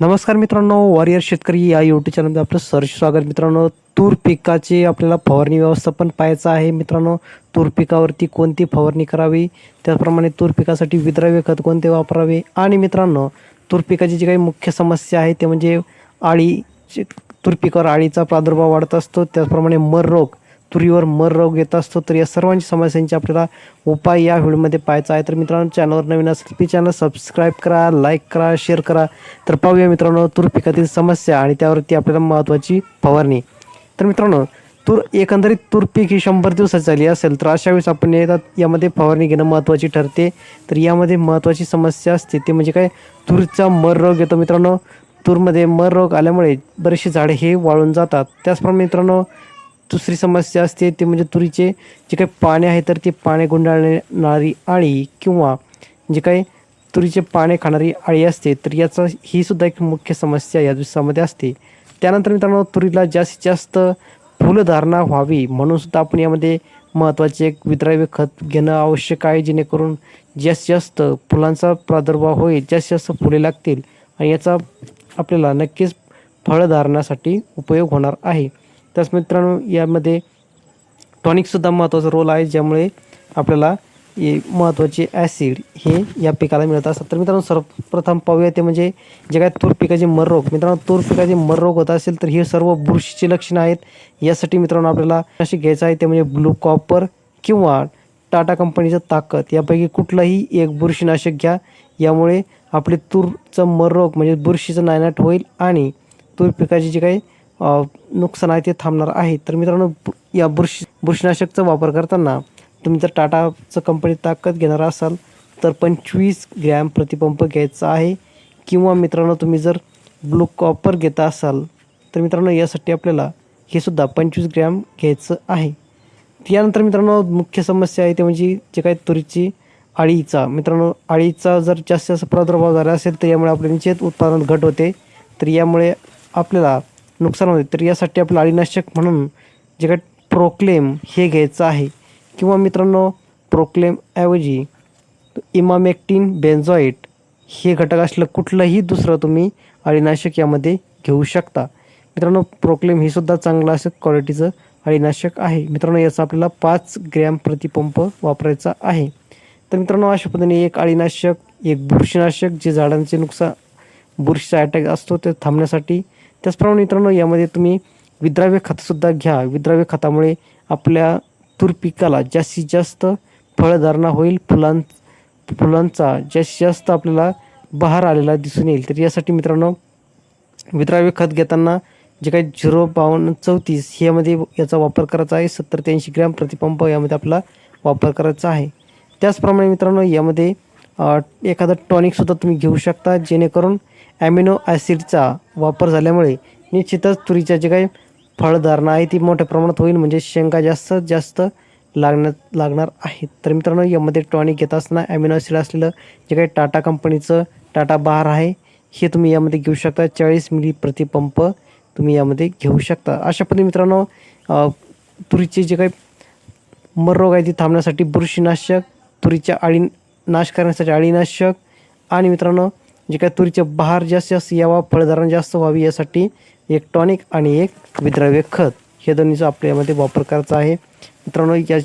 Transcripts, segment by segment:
नमस्कार मित्रांनो वॉरियर शेतकरी या यूट्यूब चॅनलमध्ये आपलं सहर्ष स्वागत. मित्रांनो तूर पिकाचे आपल्याला फवारणी व्यवस्थापन पाहायचं आहे. मित्रांनो तूर पिकावरती कोणती फवारणी करावी? त्याचप्रमाणे तूर पिकासाठी विद्राव्य खत कोणते वापरावे? आणि मित्रांनो तूर पिकाची जी काही मुख्य समस्या आहे ते म्हणजे आळी तूर पिकावर आळीचा प्रादुर्भाव वाढत असतो. त्याचप्रमाणे मर रोग तुरीवर मर रोग येत असतो तर या सर्वांची समस्यांची आपल्याला उपाय या व्हिडिओमध्ये पाहायचा आहे. तर मित्रांनो चॅनलवर नवीन असेल की चॅनल सबस्क्राईब करा लाईक करा शेअर करा. तर पाहूया मित्रांनो तूर पिकातील समस्या आणि त्यावरती आपल्याला महत्त्वाची फवारणी. तर मित्रांनो तूर एकंदरीत तूर पीक ही शंभर दिवसाची झाली असेल तर अशा वेळेस आपण येतात यामध्ये फवारणी घेणं महत्त्वाची ठरते. तर यामध्ये महत्त्वाची समस्या असते ते म्हणजे काय? तूरचा मर रोग येतो मित्रांनो. तूरमध्ये मर रोग आल्यामुळे बरेचसे झाडे हे वाळून जातात. त्याचप्रमाणे मित्रांनो दुसरी समस्या असते ते म्हणजे तुरीचे जे काही पाने आहे तर ते पाने गुंडाळणारी आळी किंवा जे काही तुरीचे पाने खाणारी आळी असते तर याचा ही सुद्धा एक मुख्य समस्या या दिवसामध्ये असते. त्यानंतर मित्रांनो तुरीला जास्तीत जास्त फुलधारणा व्हावी म्हणून सुद्धा आपण यामध्ये महत्त्वाचे एक विद्राव्य खत घेणं आवश्यक आहे जेणेकरून जास्तीत जास्त फुलांचा प्रादुर्भाव होईल जास्तीत जास्त फुले लागतील आणि याचा आपल्याला नक्कीच फळधारणासाठी उपयोग होणार आहे. त्याच मित्रांनो यामध्ये टॉनिकसुद्धा महत्त्वाचा रोल आहे ज्यामुळे आपल्याला महत्त्वाचे ॲसिड हे या पिकाला मिळत असतात. तर मित्रांनो सर्वप्रथम पाहूया ते म्हणजे जे काय तूर पिकाचे मर रोग. मित्रांनो तूर पिकाचे मररोग होत असेल तर हे सर्व बुरशीची लक्षणं आहेत. यासाठी मित्रांनो आपल्याला असे घ्यायचं आहे ते म्हणजे ब्लू कॉपर किंवा टाटा कंपनीचं ताकद. यापैकी कुठलाही एक बुरशीनाशक घ्या. यामुळे आपले तूरचं मर रोग म्हणजे बुरशीचं नायनाट होईल आणि तूर पिकाची जी काही नुकसान आहे ते थांबणार आहे. तर मित्रांनो बु- या बुरशी बुरशीनाशकचा वापर करताना तुम्ही जर टाटाचं कंपनी ताकद घेणार असाल तर पंचवीस ग्रॅम प्रतिपंप घ्यायचा आहे. किंवा मित्रांनो तुम्ही जर ब्लू कॉपर घेता असाल तर मित्रांनो यासाठी आपल्याला हे सुद्धा पंचवीस ग्रॅम घ्यायचं आहे. यानंतर मित्रांनो मुख्य समस्या आहे ते म्हणजे जे काही तुरीची अळीचा. मित्रांनो अळीचा जर जास्त जास्त प्रादुर्भाव झाला असेल तर यामुळे आपल्या निश्चित उत्पादन घट होते. तर यामुळे आपल्याला नुकसान होते. तर यासाठी आपलं अळीनाशक म्हणून जे काय प्रोक्लेम हे घ्यायचं आहे. किंवा मित्रांनो प्रोक्लेमऐवजी इमामेक्टिन बेन्झॉईट हे घटक असलं कुठलंही दुसरं तुम्ही अळीनाशक यामध्ये घेऊ शकता. मित्रांनो प्रोक्लेम हे सुद्धा चांगलं असं क्वालिटीचं अळीनाशक आहे. मित्रांनो याचा आपल्याला पाच ग्रॅम प्रतिपंप वापरायचा आहे. तर मित्रांनो अशा पद्धतीने एक अळीनाशक एक बुरशीनाशक जे झाडांचे नुकसान बुरशीचा अटॅक असतो ते थांबण्यासाठी त्याचप्रमाणे मित्रांनो यामध्ये तुम्ही विद्राव्य खतसुद्धा घ्या. विद्राव्य खतामुळे आपल्या तूर पिकाला जास्तीत जास्त फळधारणा होईल. फुलां फुलांचा जास्तीत जास्त आपल्याला बहार आलेला दिसून येईल. तर यासाठी मित्रांनो विद्राव्य खत घेताना जे काही झिरो बावन्न चौतीस यामध्ये याचा वापर करायचा आहे. सत्तर ते ऐंशी ग्रॅम प्रतिपंप यामध्ये आपला वापर करायचा आहे. त्याचप्रमाणे मित्रांनो यामध्ये एखादं टॉनिकसुद्धा तुम्ही घेऊ शकता जेणेकरून ॲमिनो ॲसिडचा वापर झाल्यामुळे निश्चितच तुरीच्या जे काही फळधारणा आहे ती मोठ्या प्रमाणात होईल. म्हणजे शेंगा जास्त जास्त लागण्यात लागणार आहेत. तर मित्रांनो यामध्ये टॉनिक घेत असताना ॲमिनो ॲसिड असलेलं जे काही टाटा कंपनीचं टाटा बहार आहे हे तुम्ही यामध्ये घेऊ शकता. चाळीस मिली प्रतिपंप तुम्ही यामध्ये घेऊ शकता. अशा पद्धती मित्रांनो तुरीचे जे काही मर रोग आहे ती थांबण्यासाठी बुरशीनाशक तुरीच्या आळी नाश करण्यासाठी अळीनाशक. आणि मित्रांनो जे काय तुरीचे बहार जास्त जास्त यावा फळधारण जास्त व्हावी यासाठी एक टॉनिक आणि एक विद्राव्य खत. हे दोन्हीचा आपल्या यामध्ये वापर करायचा आहे. मित्रांनो या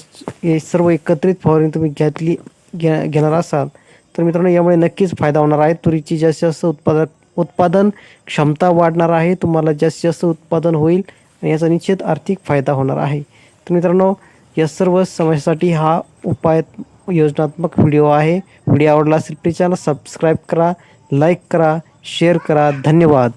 हे सर्व एकत्रित फवारणी तुम्ही घेतली घे घेणार असाल तर मित्रांनो यामुळे नक्कीच फायदा होणार आहे. तुरीची जास्तीत जास्त उत्पादक उत्पादन क्षमता वाढणार आहे. तुम्हाला जास्तीत जास्त उत्पादन होईल आणि याचा निश्चित आर्थिक फायदा होणार आहे. तर मित्रांनो या सर्व समस्यासाठी हा उपाय योजनात्मक व्हिडिओ आहे. व्हिडिओ आवडला असेल प्लीज चॅनल सबस्क्राईब करा लाईक करा शेअर करा. धन्यवाद.